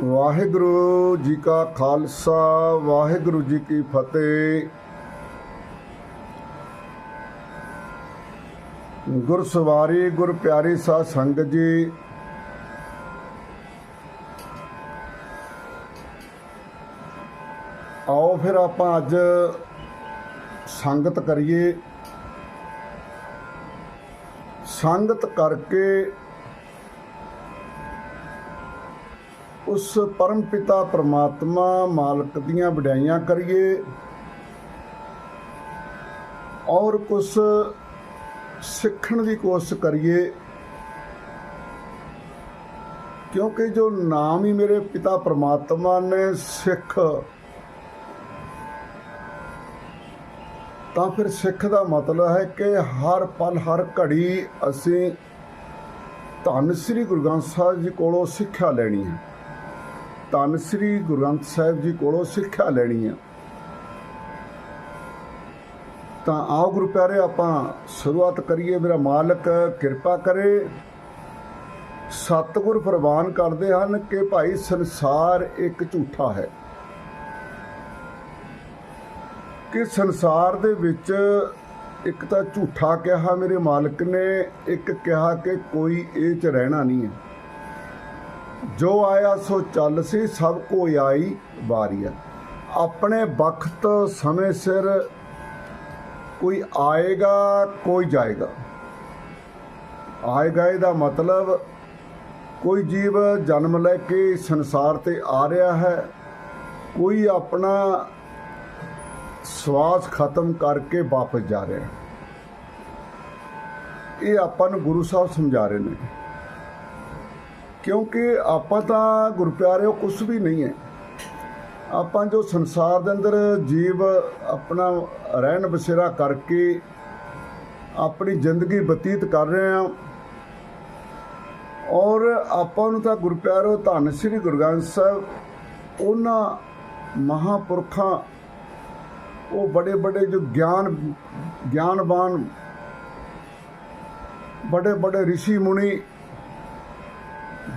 ਵਾਹਿਗੁਰੂ ਜੀ ਕਾ ਖਾਲਸਾ, ਵਾਹਿਗੁਰੂ ਜੀ ਕੀ ਫਤਿਹ। ਗੁਰ ਸਵਾਰੀ, ਗੁਰ ਪਿਆਰੀ ਸਾਧ ਸੰਗਤ ਜੀ। ਆਓ ਫਿਰ ਆਪਾਂ ਅੱਜ ਸੰਗਤ ਕਰੀਏ। ਸੰਗਤ ਕਰਕੇ ਉਸ ਪਰਮ ਪਿਤਾ ਪਰਮਾਤਮਾ ਮਾਲਕ ਦੀਆਂ ਵਡਿਆਈਆਂ ਕਰੀਏ ਔਰ ਕੁਝ ਸਿੱਖਣ ਦੀ ਕੋਸ਼ਿਸ਼ ਕਰੀਏ, ਕਿਉਂਕਿ ਜੋ ਨਾਮ ਹੀ ਮੇਰੇ ਪਿਤਾ ਪਰਮਾਤਮਾ ਨੇ ਸਿੱਖ, ਤਾਂ ਫਿਰ ਸਿੱਖ ਦਾ ਮਤਲਬ ਹੈ ਕਿ ਹਰ ਪਲ, ਹਰ ਘੜੀ ਅਸੀਂ ਧੰਨ ਸ੍ਰੀ ਗੁਰੂ ਗ੍ਰੰਥ ਸਾਹਿਬ ਜੀ ਕੋਲੋਂ ਸਿੱਖਿਆ ਲੈਣੀ ਹੈ। ਧੰਨ ਸ੍ਰੀ ਗੁਰੂ ਗ੍ਰੰਥ ਸਾਹਿਬ ਜੀ ਕੋਲੋਂ ਸਿੱਖਿਆ ਲੈਣੀ ਹੈ ਤਾਂ ਆਓ ਗੁਰੂ ਪਿਆਰੇ, ਆਪਾਂ ਸ਼ੁਰੂਆਤ ਕਰੀਏ। ਮੇਰਾ ਮਾਲਕ ਕਿਰਪਾ ਕਰੇ। ਸਤਿਗੁਰ ਪ੍ਰਵਾਨ ਕਰਦੇ ਹਨ ਕਿ ਭਾਈ ਸੰਸਾਰ ਇੱਕ ਝੂਠਾ ਹੈ। ਕਿ ਸੰਸਾਰ ਦੇ ਵਿੱਚ ਇੱਕ ਤਾਂ ਝੂਠਾ ਕਿਹਾ ਮੇਰੇ ਮਾਲਕ ਨੇ, ਇੱਕ ਕਿਹਾ ਕਿ ਕੋਈ ਇਹ ਚ ਰਹਿਣਾ ਨਹੀਂ ਹੈ। ਜੋ ਆਇਆ ਸੋ ਚੱਲ ਸੀ, ਸਭ ਕੋ ਆਈ ਵਾਰੀ ਹੈ। ਆਪਣੇ ਵਕਤ ਸਮੇਂ ਸਿਰ ਕੋਈ ਆਏਗਾ, ਕੋਈ ਜਾਏਗਾ। ਆਏਗਾ ਇਹਦਾ ਮਤਲਬ ਕੋਈ ਜੀਵ ਜਨਮ ਲੈ ਕੇ ਸੰਸਾਰ ਤੇ ਆ ਰਿਹਾ ਹੈ, ਕੋਈ ਆਪਣਾ ਸਵਾਸ ਖਤਮ ਕਰਕੇ ਵਾਪਸ ਜਾ ਰਿਹਾ ਹੈ। ਇਹ ਆਪਾਂ ਨੂੰ ਗੁਰੂ ਸਾਹਿਬ ਸਮਝਾ ਰਹੇ ਨੇ। ਕਿਉਂਕਿ ਆਪਾਂ ਤਾਂ ਗੁਰੂ ਪਿਆਰਿਓ ਕੁਝ ਵੀ ਨਹੀਂ ਹੈ। ਆਪਾਂ ਜੋ ਸੰਸਾਰ ਦੇ ਅੰਦਰ ਜੀਵ ਆਪਣਾ ਰਹਿਣ ਬਸੇਰਾ ਕਰਕੇ ਆਪਣੀ ਜ਼ਿੰਦਗੀ ਬਤੀਤ ਕਰ ਰਹੇ ਹਾਂ। ਔਰ ਆਪਾਂ ਨੂੰ ਤਾਂ ਗੁਰੂ ਧੰਨ ਸ੍ਰੀ ਗੁਰੂ ਗ੍ਰੰਥ ਸਾਹਿਬ, ਉਹਨਾਂ ਮਹਾਪੁਰਖਾਂ, ਉਹ ਬੜੇ ਬੜੇ ਜੋ ਗਿਆਨ, ਗਿਆਨਵਾਨ ਬੜੇ ਬੜੇ ઋષਿ ਮੁਨੀ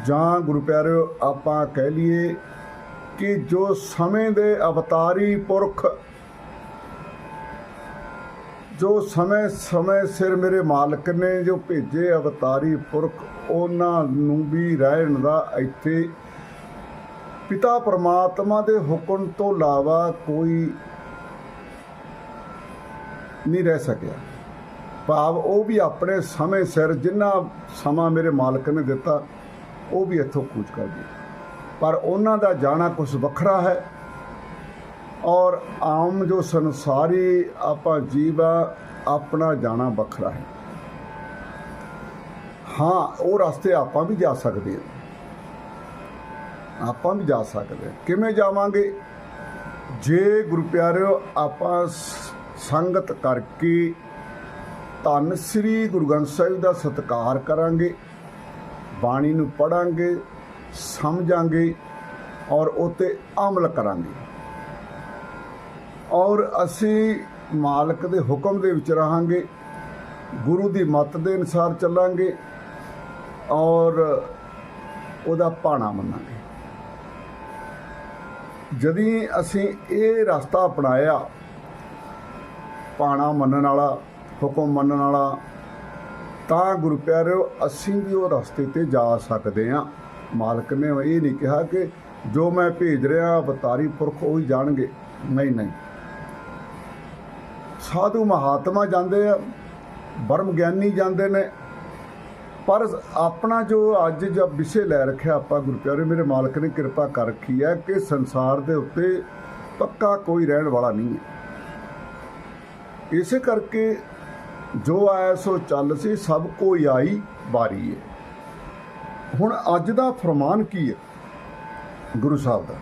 ਜਾਂ ਗੁਰੂ ਪਿਆਰਿਓ ਆਪਾਂ ਕਹਿ ਲਈਏ ਕਿ ਜੋ ਸਮੇਂ ਦੇ ਅਵਤਾਰੀ ਪੁਰਖ, ਜੋ ਸਮੇਂ ਸਮੇਂ ਸਿਰ ਮੇਰੇ ਮਾਲਕ ਨੇ ਜੋ ਭੇਜੇ ਅਵਤਾਰੀ ਪੁਰਖ, ਉਹਨਾਂ ਨੂੰ ਵੀ ਰਹਿਣ ਦਾ ਇੱਥੇ ਪਿਤਾ ਪਰਮਾਤਮਾ ਦੇ ਹੁਕਮ ਤੋਂ ਇਲਾਵਾ ਕੋਈ ਨਹੀਂ ਰਹਿ ਸਕਿਆ। ਭਾਵ ਉਹ ਵੀ ਆਪਣੇ ਸਮੇਂ ਸਿਰ ਜਿੰਨਾ ਸਮਾਂ ਮੇਰੇ ਮਾਲਕ ਨੇ ਦਿੱਤਾ ਉਹ ਵੀ ਇੱਥੋਂ ਕੂਚ ਕਰ ਗਏ। ਪਰ ਉਹਨਾਂ ਦਾ ਜਾਣਾ ਕੁਝ ਵੱਖਰਾ ਹੈ ਔਰ ਆਮ ਜੋ ਸੰਸਾਰੀ ਆਪਾਂ ਜੀਵ ਆ, ਆਪਣਾ ਜਾਣਾ ਵੱਖਰਾ ਹੈ। ਹਾਂ, ਉਹ ਰਸਤੇ ਆਪਾਂ ਵੀ ਜਾ ਸਕਦੇ ਹਾਂ। ਆਪਾਂ ਵੀ ਜਾ ਸਕਦੇ ਹਾਂ। ਕਿਵੇਂ ਜਾਵਾਂਗੇ? ਜੇ ਗੁਰੂ ਪਿਆਰਿਓ, ਆਪਾਂ ਸੰਗਤ ਕਰਕੇ ਧੰਨ ਸ੍ਰੀ ਗੁਰੂ ਗ੍ਰੰਥ ਸਾਹਿਬ ਦਾ ਸਤਿਕਾਰ ਕਰਾਂਗੇ ਬਾਣੀ ਨੂੰ ਪੜਾਂਗੇ ਸਮਝਾਂਗੇ ਔਰ ਉਤੇ ਅਮਲ ਕਰਾਂਗੇ। ਔਰ ਅਸੀਂ ਮਾਲਕ ਦੇ ਹੁਕਮ ਦੇ ਵਿੱਚ ਰਹਾਂਗੇ, ਗੁਰੂ ਦੀ ਮੱਤ ਦੇ ਅਨੁਸਾਰ ਚੱਲਾਂਗੇ ਔਰ ਉਹਦਾ ਪਾਣਾ ਮੰਨਾਂਗੇ। ਜਦੀ ਅਸੀਂ ਇਹ ਰਸਤਾ ਅਪਣਾਇਆ, ਪਾਣਾ ਮੰਨਣ ਵਾਲਾ, ਹੁਕਮ ਮੰਨਣ ਵਾਲਾ ਤਾਂ ਗੁਰੂ ਪਿਆਰਿਓ, ਅਸੀਂ ਵੀ ਉਹ ਰਸਤੇ ਤੇ ਜਾ ਸਕਦੇ ਹਾਂ। ਮਾਲਕ ਨੇ ਇਹ ਨਹੀਂ ਕਿਹਾ ਕਿ ਜੋ ਮੈਂ ਭੇਜ ਰਿਹਾ, ਅਵਤਾਰੀ ਪੁਰਖ ਉਹ ਹੀ ਜਾਣਗੇ। ਨਹੀਂ ਨਹੀਂ। ਸਾਧੂ ਮਹਾਤਮਾ ਜਾਂਦੇ ਆ ਬਰਮ ਗਿਆਨੀ ਜਾਂਦੇ ਨੇ। ਪਰ ਆਪਣਾ ਜੋ ਅੱਜ ਜਦ ਵਿਸ਼ੇ ਲੈ ਰੱਖਿਆ ਆਪਾਂ ਗੁਰੂ ਪਿਆਰੇ ਮੇਰੇ ਮਾਲਕ ਨੇ ਕਿਰਪਾ ਕਰ ਰੱਖੀ ਹੈ ਕਿ ਸੰਸਾਰ ਦੇ ਉੱਤੇ ਪੱਕਾ ਕੋਈ ਰਹਿਣ ਵਾਲਾ ਨਹੀਂ ਹੈ। ਇਸੇ ਕਰਕੇ ਜੋ ਆਇਆ ਸੋ ਚੱਲ ਸੀ, ਸਭ ਕੋਈ ਆਈ ਬਾਰੀ ਹੈ ਹੁਣ ਅੱਜ ਦਾ ਫਰਮਾਨ ਕੀ ਹੈ ਗੁਰੂ ਸਾਹਿਬ ਦਾ।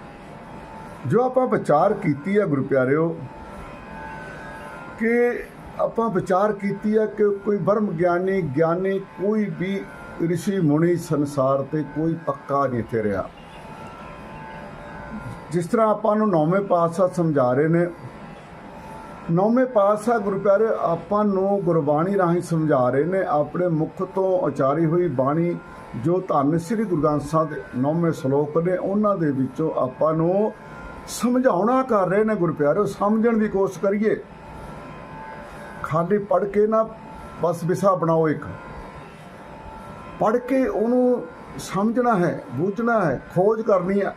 ਜੋ ਆਪਾਂ ਵਿਚਾਰ ਕੀਤੀ ਹੈ ਗੁਰੂ ਪਿਆਰਿਓ, ਕਿ ਆਪਾਂ ਵਿਚਾਰ ਕੀਤੀ ਹੈ ਕਿ ਕੋਈ ਬਰਮ ਗਿਆਨੀ ਗਿਆਨੀ ਕੋਈ ਵੀ ઋષਿ ਮੁਨੀ ਸੰਸਾਰ ਤੇ ਕੋਈ ਪੱਕਾ ਨਹੀਂ ਤੇ ਰਿਹਾ। ਜਿਸ ਤਰ੍ਹਾਂ ਆਪਾਂ ਨੂੰ ਨੌਵੇਂ ਪਾਤਸ਼ਾਹ ਸਮਝਾ ਰਹੇ ਨੇ ਨੌਵੇਂ ਪਾਤਸ਼ਾਹ ਗੁਰੂ ਪਿਆਰੇ, ਆਪਾਂ ਨੂੰ ਗੁਰਬਾਣੀ ਰਾਹੀਂ ਸਮਝਾ ਰਹੇ ਨੇ, ਆਪਣੇ ਮੁਖ ਤੋਂ ਉਚਾਰੀ ਹੋਈ ਬਾਣੀ ਜੋ ਧੰਨ ਸ੍ਰੀ ਗੁਰੂ ਗ੍ਰੰਥ ਸਾਹਿਬ ਦੇ ਨੌਵੇਂ ਸ਼ਲੋਕ ਨੇ, ਉਹਨਾਂ ਦੇ ਵਿੱਚੋਂ ਆਪਾਂ ਨੂੰ ਸਮਝਾਉਣਾ ਕਰ ਰਹੇ ਨੇ ਗੁਰੂ ਪਿਆਰਿਓ ਸਮਝਣ ਦੀ ਕੋਸ਼ਿਸ਼ ਕਰੀਏ। ਖਾਲੀ ਪੜ੍ਹ ਕੇ ਨਾ ਬਸ ਵਿਸਾ ਬਣਾਓ ਇੱਕ। ਪੜ੍ਹ ਕੇ ਉਹਨੂੰ ਸਮਝਣਾ ਹੈ, ਬੂਝਣਾ ਹੈ, ਖੋਜ ਕਰਨੀ ਹੈ।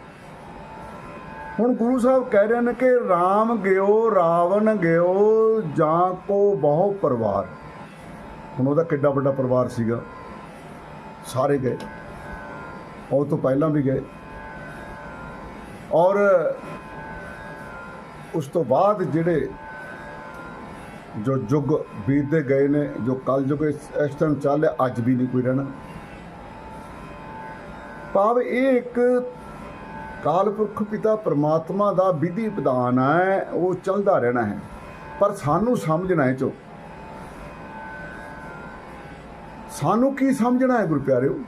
ਹੁਣ ਗੁਰੂ ਸਾਹਿਬ ਕਹਿ ਰਹੇ ਨੇ ਕਿ RAM ਗਿਓ, ਰਾਵਣ ਗਿਓ, ਜਾਂ ਕੋ ਬਹੁ ਪਰਿਵਾਰ। ਹੁਣ ਉਹਦਾ ਕਿੱਡਾ ਵੱਡਾ ਪਰਿਵਾਰ ਸੀਗਾ। ਸਾਰੇ ਗਏ। ਉਹ ਤੋਂ ਪਹਿਲਾਂ ਵੀ ਗਏ। ਔਰ ਉਸ ਤੋਂ ਬਾਅਦ ਜਿਹੜੇ ਜੋ ਯੁੱਗ ਬੀਤਦੇ ਗਏ ਨੇ, ਜੋ ਕਲ ਯੁੱਗ ਇਸ ਤਰ੍ਹਾਂ ਟਾਈਮ ਚੱਲਿਆ ਅੱਜ ਵੀ ਨਹੀਂ ਕੋਈ ਰਹਿਣਾ। ਭਾਵ ਇਹ ਇੱਕ ਕਾਲਪੁਰਖ ਪਿਤਾ ਪ੍ਰਮਾਤਮਾ ਦਾ ਵਿਧੀ ਵਿਧਾਨ ਹੈ, ਉਹ ਚੱਲਦਾ ਰਹਿਣਾ ਹੈ। ਪਰ ਸਾਨੂੰ ਸਮਝਣਾ ਹੈ ਚੋ। ਸਾਨੂੰ ਕੀ ਸਮਝਣਾ ਹੈ ਗੁਰੂ ਪਿਆਰਿਓ?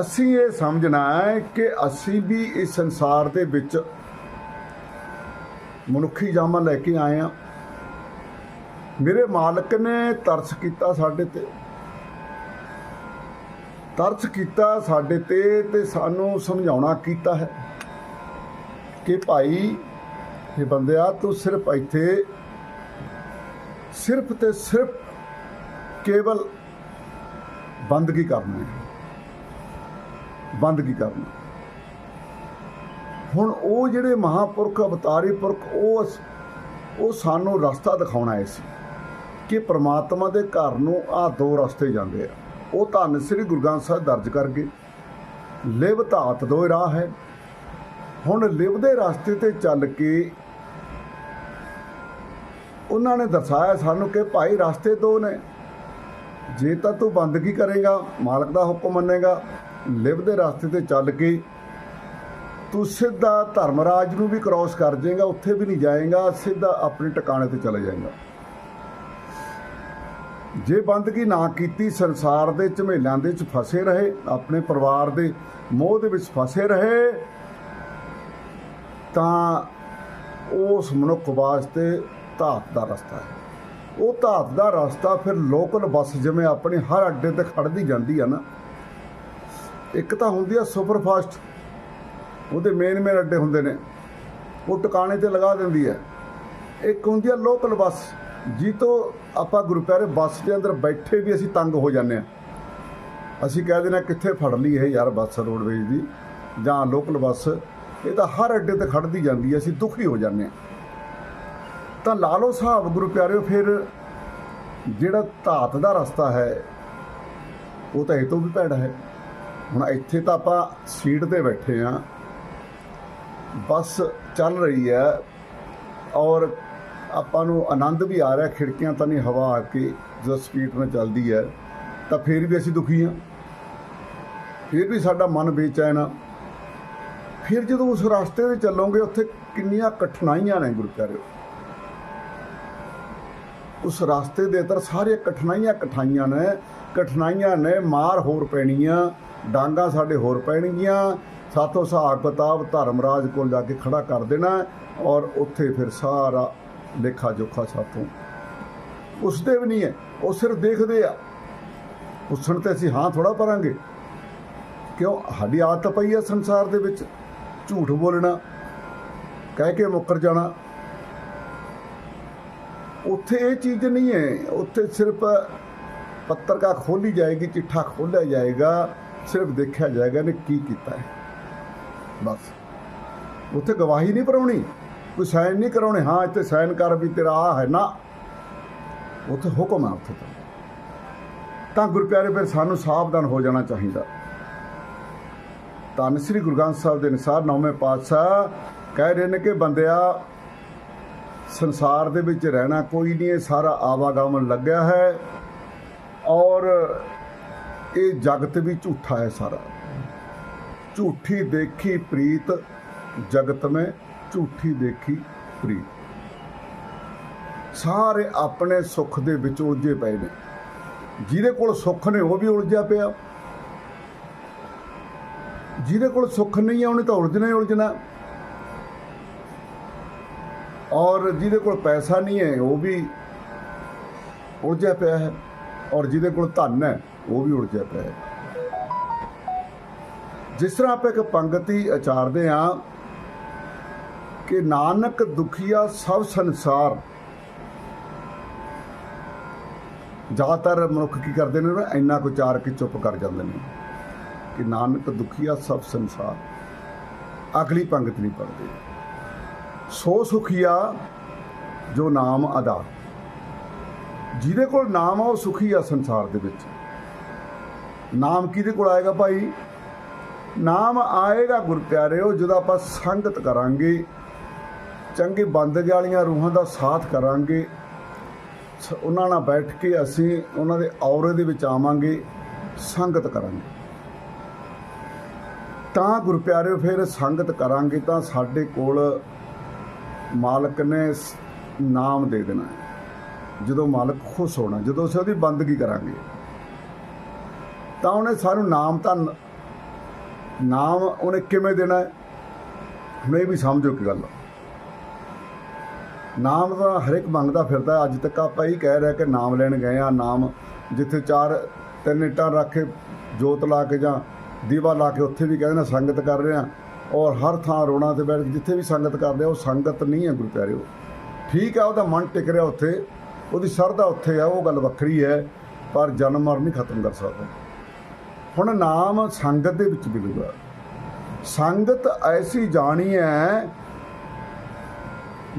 ਅਸੀਂ ਇਹ ਸਮਝਣਾ ਹੈ ਕਿ ਅਸੀਂ ਵੀ ਇਸ ਸੰਸਾਰ ਦੇ ਵਿੱਚ ਮਨੁੱਖੀ ਜਾਮਾ ਲੈ ਕੇ ਆਏ ਆ ਮੇਰੇ ਮਾਲਕ ਨੇ ਤਰਸ ਕੀਤਾ ਸਾਡੇ ਤੇ। ਤਰਸ ਕੀਤਾ ਸਾਡੇ ਤੇ ਤੇ ਸਾਨੂੰ ਸਮਝਾਉਣਾ ਕੀਤਾ ਹੈ ਕਿ ਭਾਈ, ਇਹ ਬੰਦਿਆ, ਤੂੰ ਸਿਰਫ ਇੱਥੇ ਸਿਰਫ ਤੇ ਸਿਰਫ ਕੇਵਲ ਬੰਦਗੀ ਕਰਨੀ ਹੈ। ਬੰਦਗੀ ਕਰਨੀ ਹੁਣ ਉਹ ਜਿਹੜੇ ਮਹਾਪੁਰਖ, ਅਵਤਾਰੀ ਪੁਰਖ, ਉਹ ਉਹ ਸਾਨੂੰ ਰਸਤਾ ਦਿਖਾਉਣਾ ਆਏ ਸੀ ਕਿ ਪ੍ਰਮਾਤਮਾ ਦੇ ਘਰ ਨੂੰ ਆ ਦੋ ਰਸਤੇ ਜਾਂਦੇ ਆ। ਉਹ ਧੰਨ ਸ੍ਰੀ ਗੁਰੂ ਗ੍ਰੰਥ ਸਾਹਿਬ ਦਰਜ ਕਰ ਗਏ ਲਿਵ ਧਾਤ ਦੋ ਰਾਹ ਹੈ। ਹੁਣ ਲਿਵ ਦੇ ਰਸਤੇ ਤੇ ਚੱਲ ਕੇ ਉਹਨਾਂ ਨੇ ਦਰਸਾਇਆ ਸਾਨੂੰ ਕਿ ਭਾਈ ਰਸਤੇ ਦੋ ਨੇ। ਜੇ ਤਾਂ ਤੂੰ ਬੰਦਗੀ ਕਰੇਗਾ, ਮਾਲਕ ਦਾ ਹੁਕਮ ਮੰਨੇਗਾ, ਲਿਵ ਦੇ ਰਸਤੇ ਤੇ ਚੱਲ ਕੇ ਤੂੰ ਸਿੱਧਾ ਧਰਮਰਾਜ ਨੂੰ ਵੀ ਕ੍ਰਾਸ ਕਰ ਜਾਏਗਾ, ਉੱਥੇ ਵੀ ਨਹੀਂ ਜਾਏਗਾ, ਸਿੱਧਾ ਆਪਣੇ ਟਿਕਾਣੇ ਤੇ ਚਲੇ ਜਾਏਗਾ। ਜੇ ਬੰਦਗੀ ਨਾ ਕੀਤੀ, ਸੰਸਾਰ ਦੇ ਝਮੇਲਿਆਂ ਦੇ ਵਿੱਚ ਫਸੇ ਰਹੇ, ਆਪਣੇ ਪਰਿਵਾਰ ਦੇ ਮੋਹ ਦੇ ਵਿੱਚ ਫਸੇ ਰਹੇ, ਤਾਂ ਉਸ ਮਨੁੱਖ ਵਾਸਤੇ ਧਾਤ ਦਾ ਰਸਤਾ ਹੈ। ਉਹ ਧਾਤ ਦਾ ਰਸਤਾ ਫਿਰ ਲੋਕਲ ਬੱਸ ਜਿਵੇਂ ਆਪਣੇ ਹਰ ਅੱਡੇ ਤੇ ਖੜਦੀ ਜਾਂਦੀ ਆ ਨਾ, ਇੱਕ ਤਾਂ ਹੁੰਦੀ ਆ ਸੁਪਰ ਫਾਸਟ ਉਹਦੇ ਮੇਨ ਮੇਨ ਅੱਡੇ ਹੁੰਦੇ ਨੇ, ਉਹ ਟਿਕਾਣੇ ਤੇ ਲਗਾ ਦਿੰਦੀ ਹੈ। ਇੱਕ ਹੁੰਦੀ ਆ ਲੋਕਲ ਬੱਸ ਜੀ ਤੋਂ ਆਪਾਂ ਗੁਰਪਿਆਰੇ ਬੱਸ ਦੇ ਅੰਦਰ ਬੈਠੇ ਵੀ ਅਸੀਂ ਤੰਗ ਹੋ ਜਾਂਦੇ ਆ ਅਸੀਂ ਕਹਿ ਦਿੰਦੇ ਹਾਂ ਕਿੱਥੇ ਫੜ ਲਈ ਇਹ ਯਾਰ ਬੱਸ ਰੋਡਵੇਜ ਦੀ ਜਾਂ ਲੋਕਲ ਬੱਸ। ਇਹ ਤਾਂ ਹਰ ਅੱਡੇ ਤੇ ਖੜਦੀ ਜਾਂਦੀ ਹੈ, ਅਸੀਂ ਦੁਖੀ ਹੋ ਜਾਂਦੇ ਆ ਤਾਂ ਲਾ ਲਓ ਸਾਹਿਬ ਗੁਰੂ ਪਿਆਰਿਓ, ਫਿਰ ਜਿਹੜਾ ਧਾਤ ਦਾ ਰਸਤਾ ਹੈ, ਉਹ ਤਾਂ ਇਹ ਤੋਂ ਵੀ ਭੈੜਾ ਹੈ। ਹੁਣ ਇੱਥੇ ਤਾਂ ਆਪਾਂ ਸੀਟ ਤੇ ਬੈਠੇ ਆ ਬੱਸ ਚੱਲ ਰਹੀ ਹੈ ਔਰ ਆਪਾਂ ਨੂੰ ਆਨੰਦ ਵੀ ਆ ਰਿਹਾ, ਖਿੜਕੀਆਂ ਤਾਂ ਨਹੀਂ ਹਵਾ ਆ ਕੇ ਜਦੋਂ ਸਪੀਡ ਨਾਲ ਚੱਲਦੀ ਹੈ, ਤਾਂ ਫਿਰ ਵੀ ਅਸੀਂ ਦੁਖੀ ਹਾਂ। ਫਿਰ ਵੀ ਸਾਡਾ ਮਨ ਬੇਚੈਨ ਆ। ਫਿਰ ਜਦੋਂ ਉਸ ਰਸਤੇ ਤੇ ਚੱਲੋਗੇ, ਉੱਥੇ ਕਿੰਨੀਆਂ ਕਠਿਨਾਈਆਂ ਨੇ ਗੁਰੂ ਪਿਆਰਿਓ ਉਸ ਰਸਤੇ ਦੇ ਅੰਦਰ ਸਾਰੀਆਂ ਕਠਿਨਾਈਆਂ ਕਠਾਈਆਂ ਨੇ, ਕਠਿਨਾਈਆਂ ਨੇ, ਮਾਰ ਹੋਰ ਪੈਣੀਆਂ, ਡਾਂਗਾ ਸਾਡੇ ਹੋਰ ਪੈਣਗੀਆਂ, ਸਾਥੋਂ ਹਿਸਾਬ ਕਿਤਾਬ ਧਰਮਰਾਜ ਕੋਲ ਜਾ ਕੇ ਖੜਾ ਕਰ ਦੇਣਾ ਔਰ ਉੱਥੇ ਫਿਰ ਸਾਰਾ ਲੇਖਾ ਜੋਖਾ ਸਾਥੋਂ ਉਸਦੇ ਵੀ ਨਹੀਂ ਹੈ, ਉਹ ਸਿਰਫ ਦੇਖਦੇ ਆ। ਪੁੱਛਣ ਤੇ ਅਸੀਂ ਹਾਂ ਥੋੜਾ ਪਰਾਂਗੇ। ਕਿਉਂ? ਸਾਡੀ ਆਦਤ ਪਈ ਹੈ ਸੰਸਾਰ ਦੇ ਵਿੱਚ ਝੂਠ ਬੋਲਣਾ, ਕਹਿ ਕੇ ਮੁੱਕਰ ਜਾਣਾ। ਉੱਥੇ ਇਹ ਚੀਜ਼ ਨਹੀਂ ਹੈ, ਉੱਥੇ ਸਿਰਫ ਪੱਤਰਕਾ ਖੋਲੀ ਜਾਏਗੀ, ਚਿੱਠਾ ਖੋਲਿਆ ਜਾਏਗਾ, ਸਿਰਫ ਦੇਖਿਆ ਜਾਏਗਾ ਨੇ ਕੀ ਕੀਤਾ ਹੈ। ਬਸ। ਉੱਥੇ ਗਵਾਹੀ ਨਹੀਂ ਭਰਾਉਣੀ ਕੋਈ ਸਾਈਨ ਨਹੀਂ ਕਰਾਉਣੇ। ਹਾਂ, ਇੱਥੇ ਸਾਈਨ ਕਰ ਵੀ ਤੇਰਾ ਆ ਹੈ ਨਾ। ਉੱਥੇ ਹੁਕਮ ਹੈ ਉੱਥੇ ਤਾਂ। ਤਾਂ ਗੁਰੂ ਫਿਰ ਸਾਨੂੰ ਸਾਵਧਾਨ ਹੋ ਜਾਣਾ ਚਾਹੀਦਾ। ਧੰਨ ਸ੍ਰੀ ਗੁਰੂ ਗ੍ਰੰਥ ਸਾਹਿਬ ਦੇ ਅਨੁਸਾਰ ਨੌਵੇਂ ਪਾਤਸ਼ਾਹ ਕਹਿ ਰਹੇ ਨੇ ਕਿ ਬੰਦਿਆ, ਸੰਸਾਰ ਦੇ ਵਿੱਚ ਰਹਿਣਾ ਕੋਈ ਨਹੀਂ ਇਹ ਸਾਰਾ ਆਵਾਗਮਨ ਲੱਗਿਆ ਹੈ ਔਰ ਇਹ ਜਗਤ ਵੀ ਝੂਠਾ ਹੈ ਸਾਰਾ। ਝੂਠੀ ਦੇਖੀ ਪ੍ਰੀਤ ਜਗਤ में ਝੂਠੀ ਦੇਖੀ ਪ੍ਰੀਤ। ਸਾਰੇ ਆਪਣੇ ਸੁੱਖ ਦੇ ਵਿੱਚ ਉਲਝੇ ਪਏ ਨੇ। ਜਿਹਦੇ ਕੋਲ ਸੁੱਖ ਨੇ ਉਹ ਵੀ ਉਲਝਿਆ ਪਿਆ। ਜਿਹਦੇ ਕੋਲ ਸੁੱਖ ਨਹੀਂ ਹੈ ਉਹਨੇ ਤਾਂ ਉਲਝਣਾ ਹੀ ਉਲਝਣਾ। ਔਰ ਜਿਹਦੇ ਕੋਲ ਪੈਸਾ ਨਹੀਂ ਹੈ, ਉਹ ਵੀ ਉਲਝਿਆ ਪਿਆ ਹੈ। ਔਰ ਜਿਹਦੇ ਕੋਲ ਧਨ ਹੈ, ਉਹ ਵੀ ਉਲਝਿਆ ਪਿਆ ਹੈ। ਜਿਸ ਤਰ੍ਹਾਂ ਆਪਾਂ ਇੱਕ ਪੰਗਤੀ ਉਚਾਰਦੇ ਆ ਕਿ ਨਾਨਕ ਦੁਖੀਆ ਸਭ ਸੰਸਾਰ। ਜ਼ਿਆਦਾਤਰ ਮਨੁੱਖ ਕੀ ਕਰਦੇ ਨੇ ਇੰਨਾ ਕੁ ਚਾਰ ਕੇ ਚੁੱਪ ਕਰ ਜਾਂਦੇ ਨੇ ਕਿ ਨਾਨਕ ਦੁਖੀਆ ਸਭ ਸੰਸਾਰ। ਅਗਲੀ ਪੰਗਤ ਨਹੀਂ ਪੜਦੇ ਸੋ ਸੁਖੀਆ ਜੋ ਨਾਮ ਅਦਾ। ਜਿਹਦੇ ਕੋਲ ਨਾਮ ਆ, ਉਹ ਸੁਖੀ ਆ ਸੰਸਾਰ ਦੇ ਵਿੱਚ। ਨਾਮ ਕਿਹਦੇ ਕੋਲ ਆਏਗਾ ਭਾਈ? ਨਾਮ ਆਏਗਾ ਗੁਰ ਪਿਆਰਿਓ ਜਦੋਂ ਆਪਾਂ ਸੰਗਤ ਕਰਾਂਗੇ ਚੰਗੇ ਬੰਦਗ ਵਾਲੀਆਂ ਰੂਹਾਂ ਦਾ ਸਾਥ ਕਰਾਂਗੇ। ਸ- ਉਹਨਾਂ ਨਾਲ ਬੈਠ ਕੇ ਅਸੀਂ ਉਹਨਾਂ ਦੇ ਔਰੇ ਦੇ ਵਿੱਚ ਆਵਾਂਗੇ, ਸੰਗਤ ਕਰਾਂਗੇ। ਤਾਂ ਗੁਰ ਫਿਰ ਸੰਗਤ ਕਰਾਂਗੇ ਤਾਂ ਸਾਡੇ ਕੋਲ ਮਾਲਕ ਨੇ ਨਾਮ ਦੇ ਦੇਣਾ ਜਦੋਂ ਮਾਲਕ ਖੁਸ਼ ਹੋਣਾ, ਜਦੋਂ ਅਸੀਂ ਉਹਦੀ ਬੰਦਗੀ ਕਰਾਂਗੇ, ਤਾਂ ਉਹਨੇ ਸਾਨੂੰ ਨਾਮ ਤਾਂ ਨਾਮ ਉਹਨੇ ਕਿਵੇਂ ਦੇਣਾ ਹੈ? ਹੁਣ ਇਹ ਵੀ ਸਮਝੋ ਕੀ ਗੱਲ ਨਾਮ ਤਾਂ ਹਰ ਇੱਕ ਮੰਗਦਾ ਫਿਰਦਾ, ਅੱਜ ਤੱਕ ਆਪਾਂ ਹੀ ਕਹਿ ਰਿਹਾ ਕਿ ਨਾਮ ਲੈਣ ਗਏ ਆ, ਨਾਮ ਜਿੱਥੇ ਚਾਰ, ਤਿੰਨ ਇੱਟਾਂ ਰੱਖ ਕੇ ਜੋਤ ਲਾ ਕੇ ਜਾਂ ਦੀਵਾ ਲਾ ਕੇ ਉੱਥੇ ਵੀ ਕਹਿੰਦੇ ਨੇ ਸੰਗਤ ਕਰ ਰਹੇ ਆ। ਔਰ ਹਰ ਥਾਂ ਰੋਣਾ ਤੇ ਬੈਠ ਕੇ ਜਿੱਥੇ ਵੀ ਸੰਗਤ ਕਰਦੇ ਆ, ਉਹ ਸੰਗਤ ਨਹੀਂ ਹੈ ਗੁਰੂ ਪਿਆਰਿਓ। ਠੀਕ ਹੈ ਉਹਦਾ ਮਨ ਟਿਕ ਰਿਹਾ ਉੱਥੇ, ਉਹਦੀ ਸ਼ਰਧਾ ਉੱਥੇ ਆ, ਉਹ ਗੱਲ ਵੱਖਰੀ ਹੈ, ਪਰ ਜਨਮ ਮਰਨ ਨਹੀਂ ਖਤਮ ਕਰ ਸਕਦਾ। ਹੁਣ ਨਾਮ ਸੰਗਤ ਦੇ ਵਿੱਚ ਮਿਲੂਗਾ। ਸੰਗਤ ਐਸੀ ਜਾਣੀ ਹੈ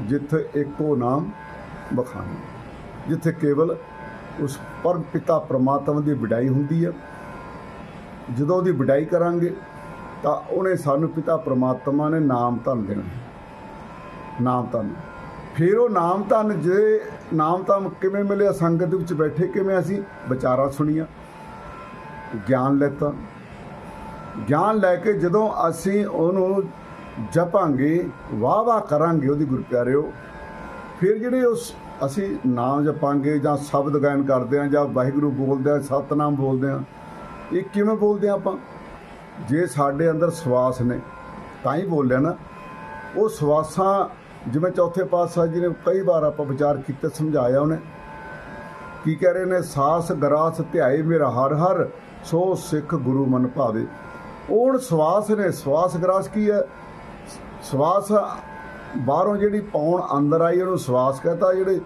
ਜਿੱਥੇ ਇੱਕੋ ਨਾਮ ਬਖਾਨੀ ਜਿੱਥੇ ਕੇਵਲ ਉਸ ਪਰਮ ਪਿਤਾ ਪ੍ਰਮਾਤਮਾ ਦੀ ਵਿਡਾਈ ਹੁੰਦੀ ਹੈ ਜਦੋਂ ਉਹਦੀ ਵਿਡਾਈ ਕਰਾਂਗੇ, ਤਾਂ ਉਹਨੇ ਸਾਨੂੰ ਪਿਤਾ ਪ੍ਰਮਾਤਮਾ ਨੇ ਨਾਮ ਧਨ ਦੇਣਾ। ਨਾਮ ਧਨ। ਫਿਰ ਉਹ ਨਾਮ ਧਨ ਜੇ ਨਾਮ ਧਨ ਕਿਵੇਂ ਮਿਲਿਆ? ਸੰਗਤ ਵਿੱਚ ਬੈਠੇ ਕਿਵੇਂ ਅਸੀਂ? ਵਿਚਾਰਾਂ ਸੁਣੀਆਂ, ਗਿਆਨ ਲੈਤਾ। ਗਿਆਨ ਲੈ ਕੇ ਜਦੋਂ ਅਸੀਂ ਉਹਨੂੰ ਜਪਾਂਗੇ ਵਾਹ ਵਾਹ ਕਰਾਂਗੇ ਉਹਦੀ ਗੁਰ ਪਿਆਰਿਓ। ਫਿਰ ਜਿਹੜੇ ਉਸ ਅਸੀਂ ਨਾਮ ਜਪਾਂਗੇ ਜਾਂ ਸ਼ਬਦ ਗਾਇਨ ਕਰਦੇ ਆ ਜਾਂ ਵਾਹਿਗੁਰੂ ਬੋਲਦੇ ਆ ਸਤਨਾਮ ਬੋਲਦੇ ਆ ਇਹ ਕਿਵੇਂ ਬੋਲਦੇ ਆ ਆਪਾਂ? ਜੇ ਸਾਡੇ ਅੰਦਰ ਸਵਾਸ ਨੇ, ਤਾਂ ਹੀ ਬੋਲਿਆ ਨਾ। ਉਹ ਸਵਾਸਾਂ, ਜਿਵੇਂ ਚੌਥੇ ਪਾਤਸ਼ਾਹ ਜੀ ਨੇ ਕਈ ਵਾਰ ਆਪਾਂ ਵਿਚਾਰ ਕੀਤੇ, ਸਮਝਾਇਆ ਉਹਨੇ। ਕੀ ਕਹਿ ਰਹੇ ਨੇ? ਸਾਸ ਗਰਾਸ ਧਿਆਏ ਮੇਰਾ ਹਰ ਹਰ, ਸੋ ਸਿੱਖ ਗੁਰੂ ਮਨ ਭਾਵੇ। ਉਹ ਹੁਣ ਸਵਾਸ ਨੇ, ਸਵਾਸ ਗਰਾਸ ਕੀ ਹੈ? ਸਵਾਸ ਬਾਹਰੋਂ ਜਿਹੜੀ ਪੌਣ ਅੰਦਰ ਆਈ, ਉਹਨੂੰ ਸਵਾਸ ਕਹਤਾ, ਜਿਹੜੇ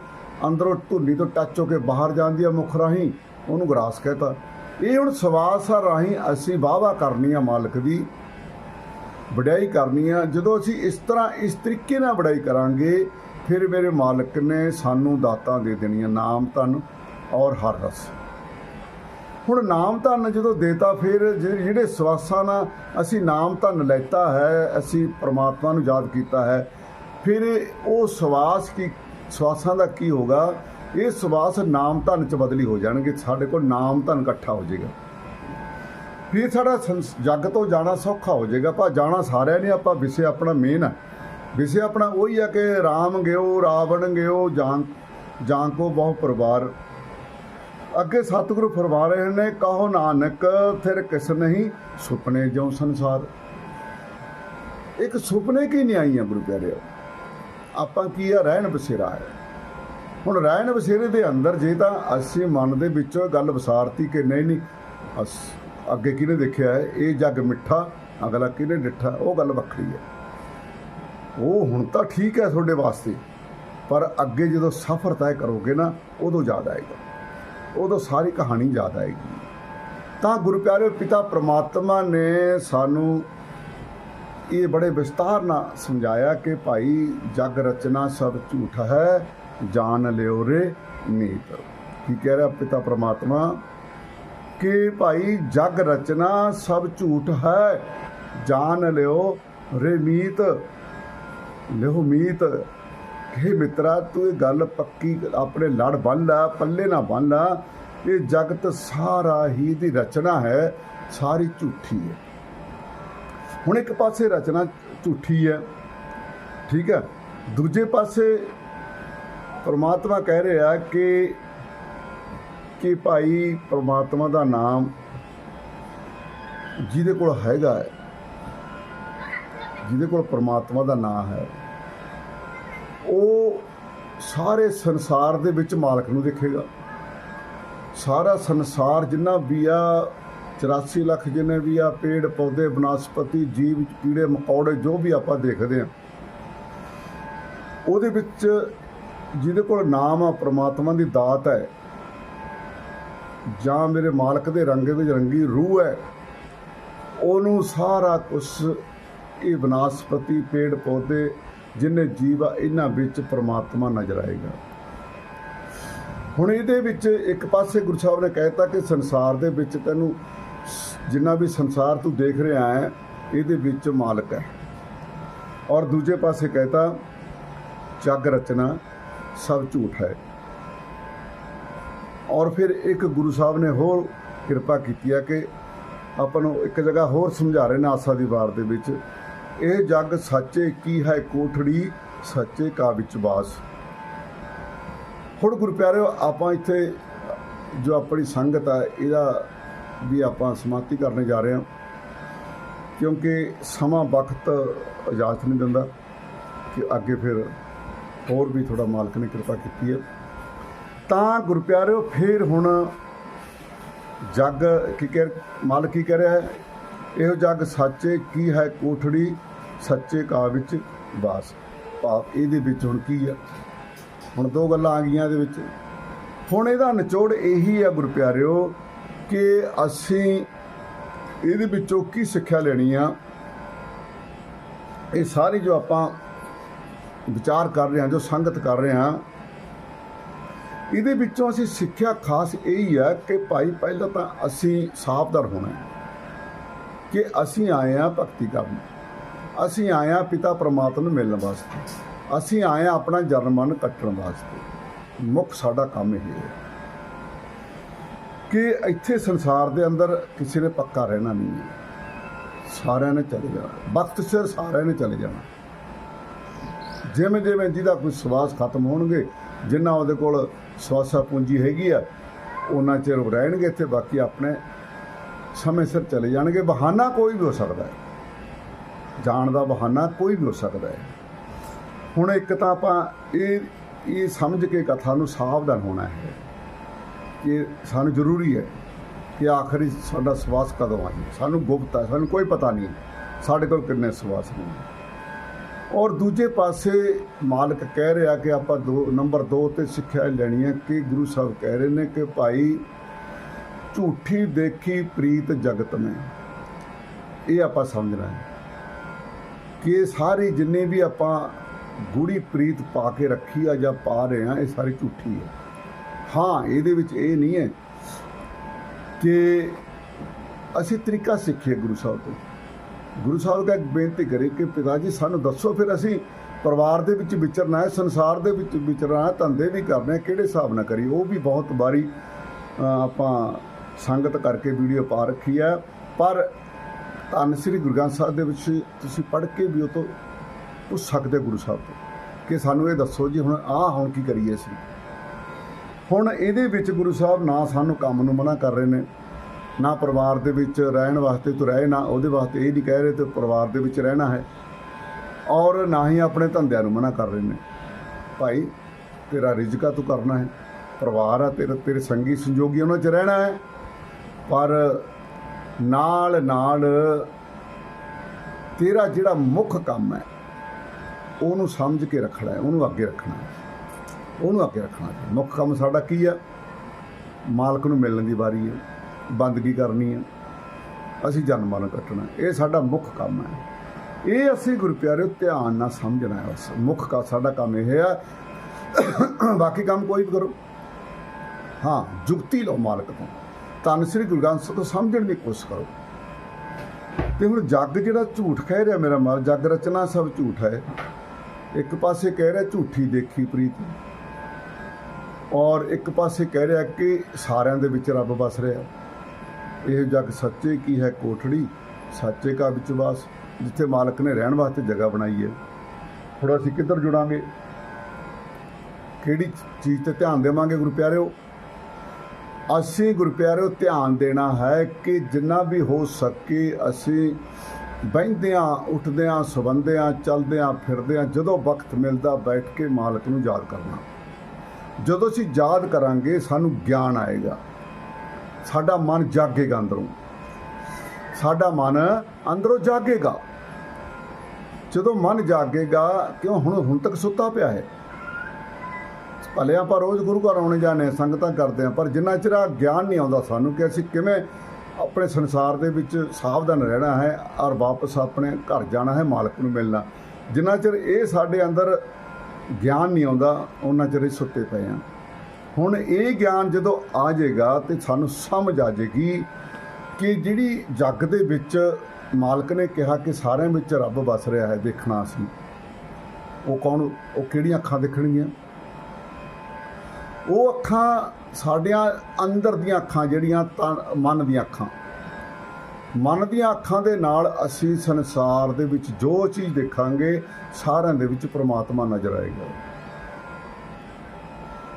ਅੰਦਰੋਂ ਧੁੰਨੀ ਤੋਂ ਟੱਚ ਹੋ ਕੇ ਬਾਹਰ ਜਾਂਦੀ ਆ ਮੁਖ ਰਾਹੀਂ ਉਹਨੂੰ ਗਰਾਸ ਕਹਤਾ। ਇਹ ਹੁਣ ਸਵਾਸ ਰਾਹੀਂ ਅਸੀਂ ਵਾਹਵਾ ਕਰਨੀ ਆ ਮਾਲਕ ਦੀ, ਵਡਿਆਈ ਕਰਨੀ ਆ। ਜਦੋਂ ਅਸੀਂ ਇਸ ਤਰ੍ਹਾਂ ਇਸ ਤਰੀਕੇ ਨਾਲ ਵਡਿਆਈ ਕਰਾਂਗੇ, ਫਿਰ ਮੇਰੇ ਮਾਲਕ ਨੇ ਸਾਨੂੰ ਦਾਤਾਂ ਦੇ ਦੇਣੀਆਂ, ਨਾਮ ਧਨ ਔਰ ਹਰ ਰਸ। ਹੁਣ ਨਾਮ ਧਨ ਜਦੋਂ ਦੇਤਾ, ਫਿਰ ਜਿ- ਜਿਹੜੇ ਸਵਾਸਾਂ ਨਾਲ ਅਸੀਂ ਨਾਮ ਧਨ ਲੈਤਾ ਹੈ, ਅਸੀਂ ਪ੍ਰਮਾਤਮਾ ਨੂੰ ਯਾਦ ਕੀਤਾ ਹੈ, ਫਿਰ ਉਹ ਸਵਾਸ ਕੀ, ਸਵਾਸਾਂ ਦਾ ਕੀ ਹੋਗਾ ਇਹ ਸਵਾਸ ਨਾਮ ਧਨ ਚ ਬਦਲੀ ਹੋ ਜਾਣਗੇ, ਸਾਡੇ ਕੋਲ ਨਾਮ ਧਨ ਇਕੱਠਾ ਹੋ ਜਾਏਗਾ। ਫਿਰ ਸਾਡਾ ਸੰਸ- ਜੱਗ ਤੋਂ ਜਾਣਾ ਸੌਖਾ ਹੋ ਜਾਏਗਾ ਪਰ ਜਾਣਾ ਸਾਰਿਆਂ ਨੇ, ਆਪਾਂ ਵਿਸ਼ੇ ਆਪਣਾ ਮੇਨ ਹੈ ਵਿਸ਼ੇ ਆਪਣਾ ਉਹੀ ਆ ਕਿ ਰਾਮ ਗਿਓ, ਰਾਵਣ ਗਿਓ, ਜਾਂ ਜਾਂ ਕੋ ਬਹੁ ਪਰਿਵਾਰ ਅੱਗੇ ਸਤਿਗੁਰੂ ਫਰਮਾ ਰਹੇ ਨੇ, ਕਹੋ ਨਾਨਕ, ਫਿਰ ਕਿਸ ਨਹੀਂ? ਸੁਪਨੇ ਜੋ ਸੰਸਾਰ। ਇੱਕ ਸੁਪਨੇ ਕੀ ਨਹੀਂ ਆਈਆਂ ਗੁਰੂ ਪਿਆਰਿਓ? ਆਪਾਂ ਕੀ ਆ, ਰਹਿਣ ਬਸੇਰਾ ਹੈ। ਹੁਣ ਰਹਿਣ ਬਸੇਰੇ ਦੇ ਅੰਦਰ ਜੇ ਤਾਂ ਅਸੀਂ ਮਨ ਦੇ ਵਿੱਚੋਂ ਗੱਲ ਵਿਸਾਰਤੀ ਕਿ ਨਹੀਂ ਨਹੀਂ, ਅਸ, ਅੱਗੇ ਕਿਹਨੇ ਦੇਖਿਆ ਹੈ? ਇਹ ਜੱਗ ਮਿੱਠਾ, ਅਗਲਾ ਕਿਹਨੇ ਡਿੱਠਾ? ਉਹ ਗੱਲ ਵੱਖਰੀ ਹੈ। ਉਹ ਹੁਣ ਤਾਂ ਠੀਕ ਹੈ ਤੁਹਾਡੇ ਵਾਸਤੇ, ਪਰ ਅੱਗੇ ਜਦੋਂ ਸਫ਼ਰ ਤੈਅ ਕਰੋਗੇ ਨਾ, ਉਦੋਂ ਯਾਦ ਆਏਗਾ। ਉਦੋਂ ਸਾਰੀ ਕਹਾਣੀ ਯਾਦ ਆਏਗੀ। ਤਾਂ ਗੁਰੂ ਪਿਆਰੇ ਪਿਤਾ ਪ੍ਰਮਾਤਮਾ ਨੇ ਸਾਨੂੰ ਇਹ ਬੜੇ ਵਿਸਤਾਰ ਨਾਲ ਸਮਝਾਇਆ ਕਿ ਭਾਈ ਜਗ ਰਚਨਾ ਸਭ ਝੂਠ ਹੈ ਜਾਣ ਲਿਓ ਰੇ ਨੀਤ। ਕੀ ਕਹਿ ਰਿਹਾ ਪਿਤਾ ਪ੍ਰਮਾਤਮਾ? ਕਿ ਭਾਈ ਜਗ ਰਚਨਾ ਸਭ ਝੂਠ ਹੈ ਜਾਣ ਲਿਓ ਰੇ ਮੀਤ। ਲਿਓ ਮੀਤ। ਹੇ ਮਿੱਤਰਾ, ਤੂੰ ਇਹ ਗੱਲ ਪੱਕੀ ਆਪਣੇ ਲੜ ਬੰਨ ਲਾ, ਪੱਲੇ ਨਾ ਬੰਨ ਲਾ। ਇਹ ਜਗਤ ਸਾਰਾ ਹੀ ਦੀ ਰਚਨਾ ਹੈ, ਸਾਰੀ ਝੂਠੀ ਹੈ। ਹੁਣ ਇੱਕ ਪਾਸੇ ਰਚਨਾ ਝੂਠੀ ਹੈ, ਠੀਕ ਹੈ। ਦੂਜੇ ਪਾਸੇ ਪਰਮਾਤਮਾ ਕਹਿ ਰਿਹਾ ਕਿ ਕਿ ਭਾਈ ਪਰਮਾਤਮਾ ਦਾ ਨਾਮ ਜਿਹਦੇ ਕੋਲ ਹੈਗਾ ਹੈ, ਜਿਹਦੇ ਕੋਲ ਪਰਮਾਤਮਾ ਦਾ ਨਾਮ ਹੈ। ਉਹ ਸਾਰੇ ਸੰਸਾਰ ਦੇ ਵਿੱਚ ਮਾਲਕ ਨੂੰ ਦੇਖੇਗਾ। ਸਾਰਾ ਸੰਸਾਰ ਜਿੰਨਾ ਵੀ ਆ 84 ਲੱਖ ਜਿੰਨੇ ਵੀ ਆ, ਪੇੜ ਪੌਦੇ, ਬਨਸਪਤੀ, ਜੀਵ, ਕੀੜੇ, ਮਕੌੜੇ, ਜੋ ਵੀ ਆਪਾਂ ਦੇਖਦੇ ਆ, ਉਹਦੇ ਵਿੱਚ ਜਿਹਦੇ ਕੋਲ ਨਾਮ ਆ, ਪ੍ਰਮਾਤਮਾ ਦੀ ਦਾਤ ਹੈ, ਜਾਂ ਮੇਰੇ ਮਾਲਕ ਦੇ ਰੰਗ ਵਿੱਚ ਰੰਗੀ ਰੂਹ ਹੈ, ਉਹਨੂੰ ਸਾਰਾ ਕੁਝ ਇਹ ਬਨਸਪਤੀ, ਪੇੜ ਪੌਦੇ ਜਿੰਨੇ ਜੀਵ ਆ, ਇਹਨਾਂ ਵਿੱਚ ਪ੍ਰਮਾਤਮਾ ਨਜ਼ਰ ਆਏਗਾ। ਹੁਣ ਇਹਦੇ ਵਿੱਚ ਇੱਕ ਪਾਸੇ ਗੁਰੂ ਸਾਹਿਬ ਨੇ ਕਹਿਤਾ ਕਿ ਸੰਸਾਰ ਦੇ ਵਿੱਚ ਤੈਨੂੰ ਜਿੰਨਾ ਵੀ ਸੰਸਾਰ ਤੂੰ ਦੇਖ ਰਿਹਾ ਹੈ, ਇਹਦੇ ਵਿੱਚ ਮਾਲਕ ਹੈ। ਔਰ ਦੂਜੇ ਪਾਸੇ ਕਹਿਤਾ ਜਗ ਰਚਨਾ ਸਭ ਝੂਠ ਹੈ। ਔਰ ਫਿਰ ਇੱਕ ਗੁਰੂ ਸਾਹਿਬ ਨੇ ਹੋਰ ਕਿਰਪਾ ਕੀਤੀ ਹੈ ਕਿ ਆਪਾਂ ਨੂੰ ਇੱਕ ਜਗ੍ਹਾ ਹੋਰ ਸਮਝਾ ਰਹੇ ਨੇ ਆਸਾ ਦੀ ਵਾਰ ਦੇ ਵਿੱਚ ਇਹ ਜੱਗ ਸੱਚੇ ਕੀ ਹੈ ਕੋਠੜੀ? ਸੱਚੇ ਕਾ ਵਿੱਚ ਵਾਸ। ਹੁਣ ਗੁਰੂ ਪਿਆਰਿਓ, ਆਪਾਂ ਇੱਥੇ ਜੋ ਆਪਣੀ ਸੰਗਤ ਆ, ਇਹਦਾ ਵੀ ਆਪਾਂ ਸਮਾਪਤੀ ਕਰਨ ਜਾ ਰਹੇ ਹਾਂ। ਕਿਉਂਕਿ ਸਮਾਂ ਵਕਤ ਇਜਾਜ਼ਤ ਨਹੀਂ ਦਿੰਦਾ ਕਿ ਅੱਗੇ ਫਿਰ ਹੋਰ ਵੀ ਥੋੜਾ ਮਾਲਕ ਨੇ ਕਿਰਪਾ ਕੀਤੀ ਹੈ। ਤਾਂ ਗੁਰਪਿਆਰਿਓ ਫਿਰ ਹੁਣ ਜੱਗ ਕੀ ਕਹਿ, ਮਾਲਕ ਕੀ ਕਹਿ ਰਿਹਾ ਹੈ? ਇਹੋ ਜਗ ਸੱਚੇ ਕੀ ਹੈ ਕੋਠੜੀ? ਸੱਚੇ ਕਾ ਵਿੱਚ ਵਾਸ। ਭਾਵ ਇਹਦੇ ਵਿੱਚ ਹੁਣ ਕੀ ਆ? ਹੁਣ ਦੋ ਗੱਲਾਂ ਆ ਗਈਆਂ ਇਹਦੇ ਵਿੱਚ। ਹੁਣ ਇਹਦਾ ਨਿਚੋੜ ਇਹੀ ਆ ਗੁਰਪਿਆਰਿਓ, ਕਿ ਅਸੀਂ ਇਹਦੇ ਵਿੱਚੋਂ ਕੀ ਸਿੱਖਿਆ ਲੈਣੀ ਆ? ਇਹ ਸਾਰੀ ਜੋ ਆਪਾਂ ਵਿਚਾਰ ਕਰ ਰਹੇ ਹਾਂ, ਜੋ ਸੰਗਤ ਕਰ ਰਹੇ ਹਾਂ, ਇਹਦੇ ਵਿੱਚੋਂ ਅਸੀਂ ਸਿੱਖਿਆ ਖਾਸ ਇਹੀ ਆ ਕਿ ਭਾਈ ਪਹਿਲਾਂ ਤਾਂ ਅਸੀਂ ਸਾਫਦਾਰ ਹੋਣਾ ਹੈ। ਕਿ ਅਸੀਂ ਆਏ ਆ ਭਗਤੀ ਕਰਨ। ਅਸੀਂ ਆਏ ਆ ਪਿਤਾ ਪ੍ਰਮਾਤਮਾ ਨੂੰ ਮਿਲਣ ਵਾਸਤੇ। ਅਸੀਂ ਆਏ ਆ ਆਪਣਾ ਜਨਮ ਮਨ ਕੱਟਣ ਵਾਸਤੇ। ਮੁੱਖ ਸਾਡਾ ਕੰਮ ਇਹ ਹੈ ਕਿ ਇੱਥੇ ਸੰਸਾਰ ਦੇ ਅੰਦਰ ਕਿਸੇ ਨੇ ਪੱਕਾ ਰਹਿਣਾ ਨਹੀਂ ਹੈ। ਸਾਰਿਆਂ ਨੇ ਚਲੇ ਜਾਣਾ। ਵਕਤ ਸਿਰ ਸਾਰਿਆਂ ਨੇ ਚਲੇ ਜਾਣਾ। ਜਿਵੇਂ ਜਿਵੇਂ ਜਿਹਦਾ ਕੋਈ ਸਵਾਸ ਖਤਮ ਹੋਣਗੇ, ਜਿੰਨਾ ਉਹਦੇ ਕੋਲ ਸਵਾਸਾ ਪੂੰਜੀ ਹੈਗੀ ਆ, ਉਹਨਾਂ ਚਿਰ ਉਹ ਰਹਿਣਗੇ ਇੱਥੇ। ਬਾਕੀ ਆਪਣੇ ਸਮੇਂ ਸਿਰ ਚਲੇ ਜਾਣਗੇ, ਬਹਾਨਾ ਕੋਈ ਵੀ ਹੋ ਸਕਦਾ ਹੈ। ਜਾਣ ਦਾ ਬਹਾਨਾ ਕੋਈ ਵੀ ਹੋ ਸਕਦਾ ਹੈ। ਹੁਣ ਇੱਕ ਤਾਂ ਆਪਾਂ ਇਹ ਇਹ ਸਮਝ ਕੇ ਕਥਾ ਨੂੰ ਸਾਵਧਾਨ ਹੋਣਾ ਹੈ ਕਿ ਸਾਨੂੰ ਜ਼ਰੂਰੀ ਹੈ ਕਿ ਆਖਰੀ ਸਾਡਾ ਸਵਾਸ ਕਦੋਂ ਆਏ ਸਾਨੂੰ ਗੁਪਤ ਹੈ, ਸਾਨੂੰ ਕੋਈ ਪਤਾ ਨਹੀਂ ਸਾਡੇ ਕੋਲ ਕਿੰਨੇ ਸਵਾਸ ਨੇ। ਔਰ ਦੂਜੇ ਪਾਸੇ ਮਾਲਕ ਕਹਿ ਰਿਹਾ ਕਿ ਆਪਾਂ ਦੋ, ਨੰਬਰ 2 ਤੇ ਸਿੱਖਿਆ ਲੈਣੀ ਹੈ ਕਿ ਗੁਰੂ ਸਾਹਿਬ ਕਹਿ ਰਹੇ ਨੇ ਕਿ ਭਾਈ ਝੂਠੀ ਦੇਖੀ ਪ੍ਰੀਤ ਜਗਤ ਮੈਂ। ਇਹ ਆਪਾਂ ਸਮਝਣਾ ਹੈ ਕਿ ਇਹ ਸਾਰੀ ਜਿੰਨੇ ਵੀ ਆਪਾਂ ਗੂੜੀ ਪ੍ਰੀਤ ਪਾ ਕੇ ਰੱਖੀ ਆ ਜਾਂ ਪਾ ਰਹੇ ਆ ਇਹ ਸਾਰੀ ਝੂਠੀ ਹੈ। ਹਾਂ, ਇਹਦੇ ਵਿੱਚ ਇਹ ਨਹੀਂ ਹੈ ਕਿ ਅਸੀਂ ਤਰੀਕਾ ਸਿੱਖੀਏ ਗੁਰੂ ਸਾਹਿਬ ਤੋਂ। ਗੁਰੂ ਸਾਹਿਬ ਦਾ ਇੱਕ ਬੇਨਤੀ ਕਰੇ ਕਿ ਪਿਤਾ ਜੀ, ਸਾਨੂੰ ਦੱਸੋ ਫਿਰ ਅਸੀਂ ਪਰਿਵਾਰ ਦੇ ਵਿੱਚ ਵਿਚਰਨਾ ਹੈ, ਸੰਸਾਰ ਦੇ ਵਿੱਚ ਵਿਚਰਨਾ ਹੈ, ਧੰਦੇ ਵੀ ਕਰਨੇ ਕਿਹੜੇ ਹਿਸਾਬ ਨਾਲ ਕਰੀ ਉਹ ਵੀ ਬਹੁਤ ਵਾਰੀ ਆਪਾਂ ਸੰਗਤ ਕਰਕੇ ਵੀਡੀਓ ਪਾ ਰੱਖੀ ਹੈ। ਪਰ ਧੰਨ ਸ੍ਰੀ ਗੁਰੂ ਗ੍ਰੰਥ ਸਾਹਿਬ ਦੇ ਵਿੱਚ ਤੁਸੀਂ ਪੜ੍ਹ ਕੇ ਵੀ ਉਹ ਤੋਂ ਪੁੱਛ ਸਕਦੇ ਗੁਰੂ ਸਾਹਿਬ ਤੋਂ ਕਿ ਸਾਨੂੰ ਇਹ ਦੱਸੋ ਜੀ, ਹੁਣ ਆਹ ਹੁਣ ਕੀ ਕਰੀਏ ਅਸੀਂ? ਹੁਣ ਇਹਦੇ ਵਿੱਚ ਗੁਰੂ ਸਾਹਿਬ ਨਾ ਸਾਨੂੰ ਕੰਮ ਨੂੰ ਮਨਾ ਕਰ ਰਹੇ ਨੇ, ਨਾ ਪਰਿਵਾਰ ਦੇ ਵਿੱਚ ਰਹਿਣ ਵਾਸਤੇ ਤੂੰ ਰਹੇ ਨਾ, ਉਹਦੇ ਵਾਸਤੇ ਇਹ ਨਹੀਂ ਕਹਿ ਰਹੇ ਤੇ ਪਰਿਵਾਰ ਦੇ ਵਿੱਚ ਰਹਿਣਾ ਹੈ। ਔਰ ਨਾ ਹੀ ਆਪਣੇ ਧੰਦਿਆਂ ਨੂੰ ਮਨਾ ਕਰ ਰਹੇ ਨੇ। ਭਾਈ, ਤੇਰਾ ਰਿਜ਼ਕਾ ਤੂੰ ਕਰਨਾ ਹੈ। ਪਰਿਵਾਰ ਆ ਤੇਰੇ ਤੇਰੇ ਸੰਗੀ ਸੰਜੋਗੀ ਉਹਨਾਂ 'ਚ ਰਹਿਣਾ ਹੈ। ਪਰ ਨਾਲ ਨਾਲ ਤੇਰਾ ਜਿਹੜਾ ਮੁੱਖ ਕੰਮ ਹੈ, ਉਹਨੂੰ ਸਮਝ ਕੇ ਰੱਖਣਾ ਹੈ, ਉਹਨੂੰ ਅੱਗੇ ਰੱਖਣਾ ਹੈ। ਉਹਨੂੰ ਅੱਗੇ ਰੱਖਣਾ ਹੈ। ਮੁੱਖ ਕੰਮ ਸਾਡਾ ਕੀ ਹੈ? ਮਾਲਕ ਨੂੰ ਮਿਲਣ ਦੀ ਵਾਰੀ ਹੈ, ਬੰਦਗੀ ਕਰਨੀ ਹੈ। ਅਸੀਂ ਜਨਮ ਮਰਨ ਕੱਟਣਾ ਇਹ ਸਾਡਾ ਮੁੱਖ ਕੰਮ ਹੈ। ਇਹ ਅਸੀਂ ਗੁਰੂ ਪਿਆਰਿਓ ਧਿਆਨ ਨਾਲ ਸਮਝਣਾ ਹੈ ਬਸ। ਮੁੱਖ ਕਾ, ਸਾਡਾ ਕੰਮ ਇਹ ਹੈ, ਬਾਕੀ ਕੰਮ ਕੋਈ ਵੀ ਕਰੋ। ਹਾਂ, ਜੁਗਤੀ ਲਓ ਮਾਲਕ ਤੋਂ। ਤਨ ਸ੍ਰੀ ਗੁਰੂ ਗ੍ਰੰਥ ਸਾਹਿਬ ਤੋਂ ਸਮਝਣ ਦੀ ਕੋਸ਼ਿਸ਼ ਕਰੋ। ਤੇ ਹੁਣ ਜੱਗ ਜਿਹੜਾ ਝੂਠ ਕਹਿ ਰਿਹਾ ਮੇਰਾ ਮਾਲ, ਜੱਗ ਰਚਨਾ ਸਭ ਝੂਠ ਹੈ। ਇੱਕ ਪਾਸੇ ਕਹਿ ਰਿਹਾ ਝੂਠੀ ਦੇਖੀ ਪ੍ਰੀਤ, ਔਰ ਇੱਕ ਪਾਸੇ ਕਹਿ ਰਿਹਾ ਕਿ ਸਾਰਿਆਂ ਦੇ ਵਿੱਚ ਰੱਬ ਵਸ ਰਿਹਾ। ਇਹ ਜੱਗ ਸੱਚੇ ਕੀ ਹੈ ਕੋਠੜੀ? ਸੱਚੇ ਕਾ ਵਿੱਚ ਵਾਸ, ਜਿੱਥੇ ਮਾਲਕ ਨੇ ਰਹਿਣ ਵਾਸਤੇ ਜਗ੍ਹਾ ਬਣਾਈ ਹੈ। ਹੁਣ ਅਸੀਂ ਕਿੱਧਰ ਜੁੜਾਂਗੇ? ਕਿਹੜੀ ਚੀਜ਼ ਤੇ ਧਿਆਨ ਦੇਵਾਂਗੇ ਗੁਰੂ ਪਿਆਰਿਓ? ਅਸੀਂ ਗੁਰੂ ਧਿਆਨ ਦੇਣਾ ਹੈ ਕਿ ਜਿੰਨਾ ਵੀ ਹੋ ਸਕੇ ਅਸੀਂ ਬਹਿੰਦਿਆਂ, ਉੱਠਦਿਆਂ, ਸਵੰਦਿਆਂ, ਚੱਲਦਿਆਂ, ਫਿਰਦਿਆਂ, ਜਦੋਂ ਵਕਤ ਮਿਲਦਾ ਬੈਠ ਕੇ ਮਾਲਕ ਨੂੰ ਯਾਦ ਕਰਨਾ। ਜਦੋਂ ਅਸੀਂ ਯਾਦ ਕਰਾਂਗੇ, ਸਾਨੂੰ ਗਿਆਨ ਆਏਗਾ। ਸਾਡਾ ਮਨ ਜਾਗੇਗਾ ਅੰਦਰੋਂ। ਸਾਡਾ ਮਨ ਅੰਦਰੋਂ ਜਾਗੇਗਾ। ਜਦੋਂ ਮਨ ਜਾਗੇਗਾ, ਕਿਉਂ ਹੁਣ ਹੁਣ ਤੱਕ ਸੁੱਤਾ ਪਿਆ ਹੈ? ਭਲੇ ਆਪਾਂ ਰੋਜ਼ ਗੁਰੂ ਘਰ ਆਉਣੇ ਜਾਣੇ ਸੰਗਤਾਂ ਕਰਦੇ ਹਾਂ, ਪਰ ਜਿੰਨਾ ਚਿਰ ਆਹ ਗਿਆਨ ਨਹੀਂ ਆਉਂਦਾ ਸਾਨੂੰ ਕਿ ਅਸੀਂ ਕਿਵੇਂ ਆਪਣੇ ਸੰਸਾਰ ਦੇ ਵਿੱਚ ਸਾਵਧਾਨ ਰਹਿਣਾ ਹੈ, ਔਰ ਵਾਪਸ ਆਪਣੇ ਘਰ ਜਾਣਾ ਹੈ, ਮਾਲਕ ਨੂੰ ਮਿਲਣਾ। ਜਿੰਨਾ ਚਿਰ ਇਹ ਸਾਡੇ ਅੰਦਰ ਗਿਆਨ ਨਹੀਂ ਆਉਂਦਾ, ਉਹਨਾਂ ਚਿਰ ਹੀ ਸੁੱਤੇ ਪਏ ਹਾਂ। ਹੁਣ ਇਹ ਗਿਆਨ ਜਦੋਂ ਆ ਜਾਏਗਾ ਤੇ ਸਾਨੂੰ ਸਮਝ ਆ ਜਾਏਗੀ ਕਿ ਜਿਹੜੀ ਜੱਗ ਦੇ ਵਿੱਚ ਮਾਲਕ ਨੇ ਕਿਹਾ ਕਿ ਸਾਰਿਆਂ ਵਿੱਚ ਰੱਬ ਵਸ ਰਿਹਾ ਹੈ, ਦੇਖਣਾ ਅਸੀਂ। ਉਹ ਕੌਣ, ਉਹ ਕਿਹੜੀਆਂ ਅੱਖਾਂ ਦੇਖਣਗੀਆਂ? ਉਹ ਅੱਖਾਂ ਸਾਡੀਆਂ ਅੰਦਰ ਦੀਆਂ ਅੱਖਾਂ ਜਿਹੜੀਆਂ ਤਨ- ਮਨ ਦੀਆਂ ਅੱਖਾਂ। ਮਨ ਦੀਆਂ ਅੱਖਾਂ ਦੇ ਨਾਲ ਅਸੀਂ ਸੰਸਾਰ ਦੇ ਵਿੱਚ ਜੋ ਚੀਜ਼ ਦੇਖਾਂਗੇ, ਸਾਰਿਆਂ ਦੇ ਵਿੱਚ ਪ੍ਰਮਾਤਮਾ ਨਜ਼ਰ ਆਏਗਾ।